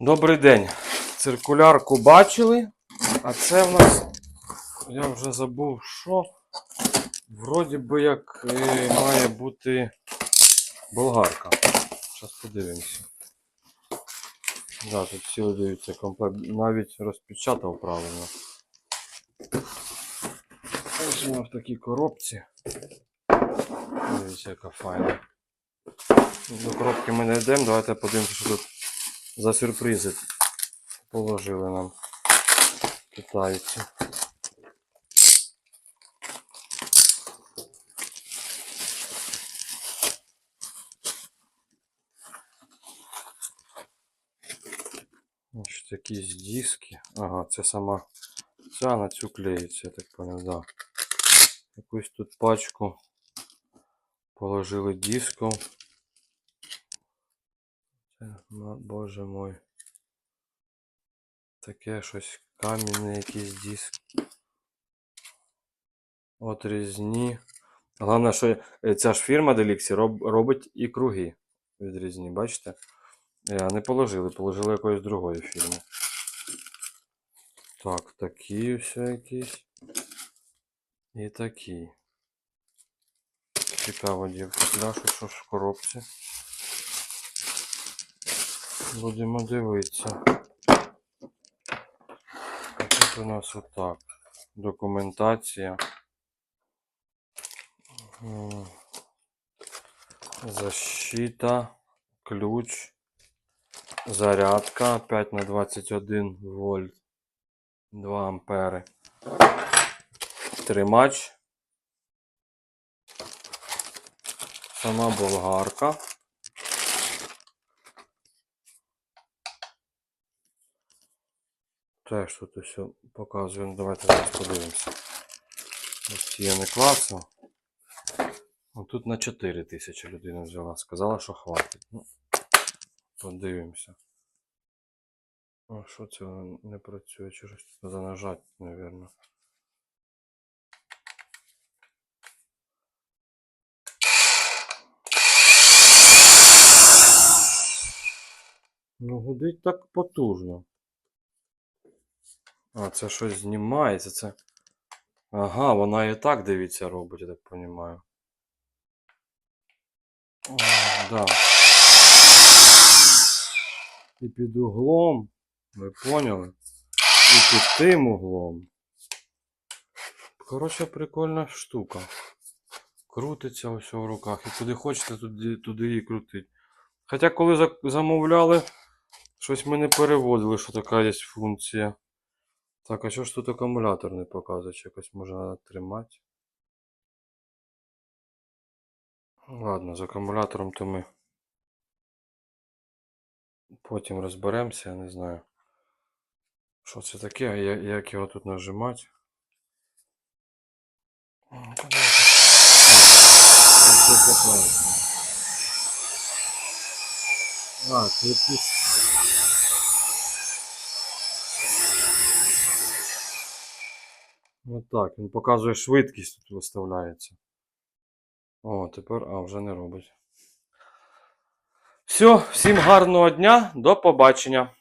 Добрий день. Циркулярку бачили, а це в нас, я вже забув, що. Вроді би як е, має бути болгарка. Зараз подивимося. Да, тут всі дивіться комплект. Навіть розпечатав правильно. Ось вона в такій коробці. Дивіться, яка файна. До коробки ми не йдемо. Давайте подивимося, що тут за сюрпризи положили нам китайці. Значить, якісь диски. Ага, це сама ця на цю клеїться, я так понял, да. Якусь тут пачку положили дисков. Це, ма- боже мой. Таке щось камінне якийсь диск. Отрізні. Головне, що е, ця ж фірма роб, робить і круги відрізні, бачите? А не положили, положили якоїсь другої фірми. Так, такі все якісь. І такі. Цікаво, дівка. Що, що ж в коробці. Будемо дивитися. Тут у нас отак. Документація. Защита. Ключ. Зарядка 5 на 21 вольт. 2 ампери. Тримач. Сама болгарка. Теж тут все показує. Ну, Давайте зараз подивимося. Ось я не клацав. Ну, Тут на 4 тисячі людина взяла. Сказала, що хватить. Ну, подивимося. А що це не працює? Через треба нажати, мабуть. Ну, гудить так потужно. А, це щось знімається, це. Ага, вона і так, дивіться, робить, я так розумію. Да. І під углом, ви поняли? І під тим углом. Коротше, прикольна штука. Крутиться ось в руках. І куди хочете, туди, туди її крутить. Хоча коли замовляли, щось ми не переводили, що така є функція. Так, а що ж тут акумулятор не показує? Чи якось можна тримати? Ладно, з акумулятором то ми потім розберемося, я не знаю. Що це таке, а як його тут нажимати? А, це. Ну так, він показує швидкість тут виставляється. О, тепер, а вже не робить. Все, всім гарного дня, до побачення.